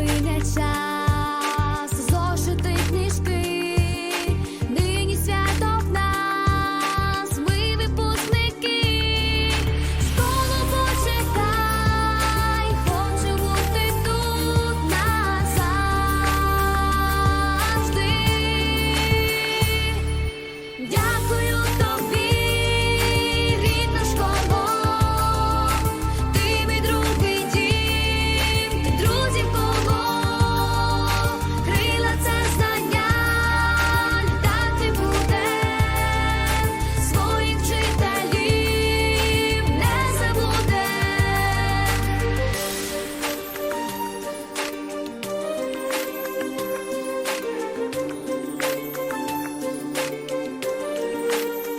плине час.